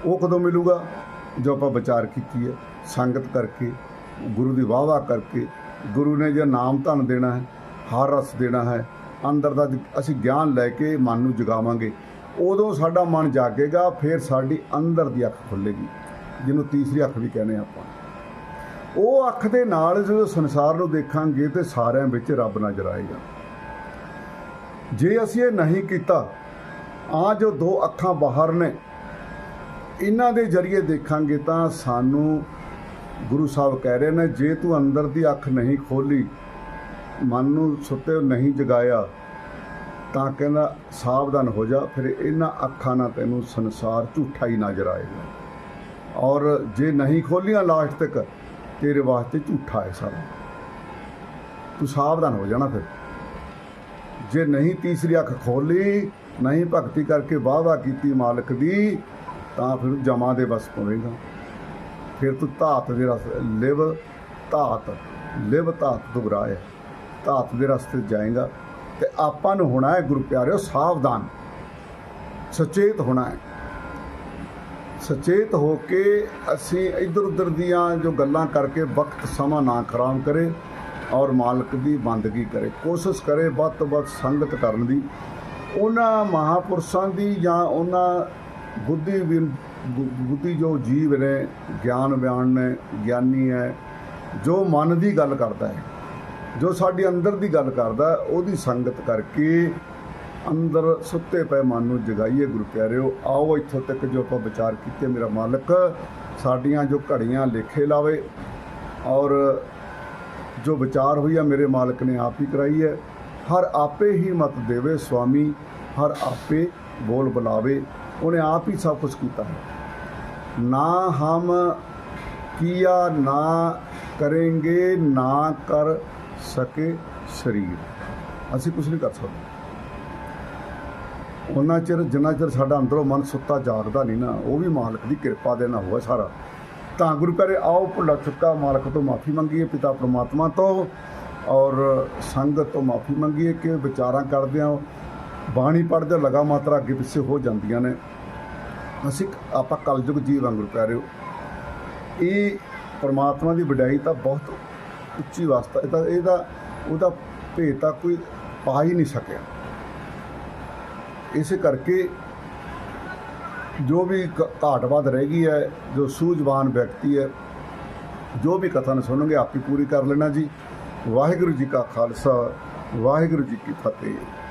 ਉਹ ਕਦੋਂ ਮਿਲੂਗਾ? ਜੋ ਆਪਾਂ ਵਿਚਾਰ ਕੀਤੀ ਹੈ, ਸੰਗਤ ਕਰਕੇ, ਗੁਰੂ ਦੀ ਵਾਹ-ਵਾਹ ਕਰਕੇ। ਗੁਰੂ ਨੇ ਜੇ ਨਾਮ ਧਨ ਦੇਣਾ ਹੈ, ਹਰ ਰਸ ਦੇਣਾ ਹੈ, ਅੰਦਰ ਦਾ ਅਸੀਂ ਗਿਆਨ ਲੈ ਕੇ ਮਨ ਨੂੰ ਜਗਾਵਾਂਗੇ। ਉਦੋਂ ਸਾਡਾ ਮਨ ਜਾਗੇਗਾ, ਫਿਰ ਸਾਡੀ ਅੰਦਰ ਦੀ ਅੱਖ ਖੁੱਲੇਗੀ, ਜਿਹਨੂੰ ਤੀਸਰੀ ਅੱਖ ਵੀ ਕਹਿੰਦੇ ਆਪਾਂ। ਉਹ ਅੱਖ ਦੇ ਨਾਲ ਜਦੋਂ ਸੰਸਾਰ ਨੂੰ ਦੇਖਾਂਗੇ ਤੇ ਸਾਰਿਆਂ ਵਿੱਚ ਰੱਬ ਨਜ਼ਰ ਆਏਗਾ। ਜੇ ਅਸੀਂ ਇਹ ਨਹੀਂ ਕੀਤਾ ਆ ਜੋ ਦੋ ਅੱਖਾਂ ਬਾਹਰ ਨੇ, ਇਹਨਾਂ ਦੇ ਜ਼ਰੀਏ ਦੇਖਾਂਗੇ ਤਾਂ ਸਾਨੂੰ ਗੁਰੂ ਸਾਹਿਬ ਕਹਿ ਰਹੇ ਨੇ, ਜੇ ਤੂੰ ਅੰਦਰ ਦੀ ਅੱਖ ਨਹੀਂ ਖੋਲੀ, ਮਨ ਨੂੰ ਸੁੱਤੇ ਨਹੀਂ ਜਗਾਇਆ ਤਾਂ ਕਹਿੰਦਾ ਸਾਵਧਾਨ ਹੋ ਜਾ, ਫਿਰ ਇਹਨਾਂ ਅੱਖਾਂ ਨਾਲ ਤੈਨੂੰ ਸੰਸਾਰ ਝੂਠਾ ਹੀ ਨਜ਼ਰ ਆਏਗਾ। ਔਰ ਜੇ ਨਹੀਂ ਖੋਲੀਆਂ ਲਾਸਟ ਤੱਕ, ਤੇਰੇ ਵਾਸਤੇ ਝੂਠਾ ਹੈ ਸਾਰਾ। ਤੂੰ ਸਾਵਧਾਨ ਹੋ ਜਾਣਾ ਫਿਰ। ਜੇ ਨਹੀਂ ਤੀਸਰੀ ਅੱਖ ਖੋਲੀ, ਨਹੀਂ ਭਗਤੀ ਕਰਕੇ ਵਾਹ-ਵਾਹ ਕੀਤੀ ਮਾਲਕ ਦੀ, ਤਾਂ ਫਿਰ ਜਮਾ ਦੇ ਬਸ ਪਵੇਗਾ। ਫਿਰ ਤੂੰ ਧਾਤ ਦੇ ਰਸ, ਲਿਵ ਧਾਤ ਲਿਵ ਧਾਤ ਦੁਬਰਾਏ ਧਾਤ ਦੇ ਰਸਤੇ ਜਾਏਗਾ। ਤੇ ਆਪਾਂ ਨੂੰ ਹੋਣਾ ਹੈ ਗੁਰੂ ਪਿਆਰਿਓ ਸਾਵਧਾਨ। ਸੁਚੇਤ ਹੋਣਾ ਹੈ। ਸੁਚੇਤ ਹੋ ਕੇ ਅਸੀਂ ਇੱਧਰ ਉੱਧਰ ਦੀਆਂ ਜੋ ਗੱਲਾਂ ਕਰਕੇ ਵਕਤ ਸਮਾਂ ਨਾ ਖਰਾਬ ਕਰੇ ਔਰ ਮਾਲਕ ਦੀ ਬੰਦਗੀ ਕਰੇ, ਕੋਸ਼ਿਸ਼ ਕਰੇ ਵੱਧ ਤੋਂ ਵੱਧ ਸੰਗਤ ਕਰਨ ਦੀ। ਉਹਨਾਂ ਮਹਾਪੁਰਸ਼ਾਂ ਦੀ ਜਾਂ ਉਹਨਾਂ ਬੁੱਧੀ ਵੀ ਬੁੱਧੀ ਜੋ ਜੀਵ ਨੇ, ਗਿਆਨ ਬਿਆਨ ਨੇ, ਗਿਆਨੀ ਹੈ, ਜੋ ਮਨ ਦੀ ਗੱਲ ਕਰਦਾ ਹੈ। ਜੋ ਸਾਡੀ ਅੰਦਰ ਦੀ ਗੱਲ ਕਰਦਾ, ਉਹਦੀ ਸੰਗਤ ਕਰਕੇ ਅੰਦਰ ਸੁੱਤੇ ਪਏ ਮਨ ਨੂੰ ਜਗਾਈਏ ਗੁਰੂ ਪਿਆਰਿਓ। ਆਓ ਇੱਥੋਂ ਤੱਕ ਜੋ ਆਪਾਂ ਵਿਚਾਰ ਕੀਤੇ, ਮੇਰਾ ਮਾਲਕ, ਸਾਡੀਆਂ ਜੋ ਘੜੀਆਂ ਲੇਖੇ ਲਾਵੇ ਔਰ ਜੋ ਵਿਚਾਰ ਹੋਈ ਆ, ਮੇਰੇ ਮਾਲਕ ਨੇ ਆਪ ਹੀ ਕਰਾਈ ਹੈ। ਹਰ ਆਪੇ ਹੀ ਮਤ ਦੇਵੇ ਸੁਆਮੀ, ਹਰ ਆਪੇ ਬੋਲ ਬੁਲਾਵੇ, ਉਹਨੇ ਆਪ ਹੀ ਸਭ ਕੁਝ ਕੀਤਾ ਹੈ। ਨਾ ਹਮ ਕੀਆ ਨਾ ਕरेंगे ਨਾ ਕਰ ਸਕੇ ਸਰੀਰ। ਅਸੀਂ ਕੁਝ ਨਹੀਂ ਕਰ ਸਕਦੇ। ਉਹਨਾਂ ਚਿਰ, ਜਿੰਨਾ ਚਿਰ ਸਾਡਾ ਅੰਦਰੋਂ ਮਨ ਸੁੱਤਾ ਜਾਗਦਾ ਨਹੀਂ ਨਾ, ਉਹ ਵੀ ਮਾਲਕ ਦੀ ਕਿਰਪਾ ਦੇ ਨਾਲ ਹੋਵੇ ਸਾਰਾ। ਤਾਂ ਗੁਰੂ ਪਿਆਰੇ ਆਓ, ਭੁੱਲਾ ਚੁੱਕਾ, ਮਾਲਕ ਤੋਂ ਮਾਫੀ ਮੰਗੀਏ, ਪਿਤਾ ਪ੍ਰਮਾਤਮਾ ਤੋਂ, ਔਰ ਸੰਗਤ ਤੋਂ ਮਾਫੀ ਮੰਗੀਏ ਕਿ ਵਿਚਾਰਾਂ ਕਰਦੇ ਹਾਂ ਬਾਣੀ ਪੜ੍ਹਦੇ ਲਗਾ ਮਾਤਰਾ ਅੱਗੇ ਪਿੱਛੇ ਹੋ ਜਾਂਦੀਆਂ ਨੇ। ਅਸੀਂ ਆਪਾਂ ਕਲਯੁਗ ਜੀਵ ਵਾਂਗੁਰੂ ਪੈ ਰਹੇ ਹੋ ਇਹ ਪਰਮਾਤਮਾ ਦੀ ਵਡਿਆਈ ਤਾਂ ਬਹੁਤ ਉੱਚੀ ਵਾਸਤਾ ਇਹ ਤਾਂ ਇਹਦਾ ਉਹਦਾ ਭੇਦ ਤਾਂ ਕੋਈ ਪਾ ਹੀ ਨਹੀਂ ਸਕਿਆ। ਇਸੇ ਕਰਕੇ ਜੋ ਵੀ ਘ- ਘਾਟ ਵੱਧ ਰਹਿ ਗਈ ਹੈ, ਜੋ ਸੂਝਵਾਨ ਵਿਅਕਤੀ ਹੈ, ਜੋ ਵੀ ਕਥਨ ਸੁਣੋਗੇ ਆਪੀ ਪੂਰੀ ਕਰ ਲੈਣਾ ਜੀ। ਵਾਹਿਗੁਰੂ ਜੀ ਕਾ ਖਾਲਸਾ, ਵਾਹਿਗੁਰੂ ਜੀ ਕੀ ਫਤਿਹ।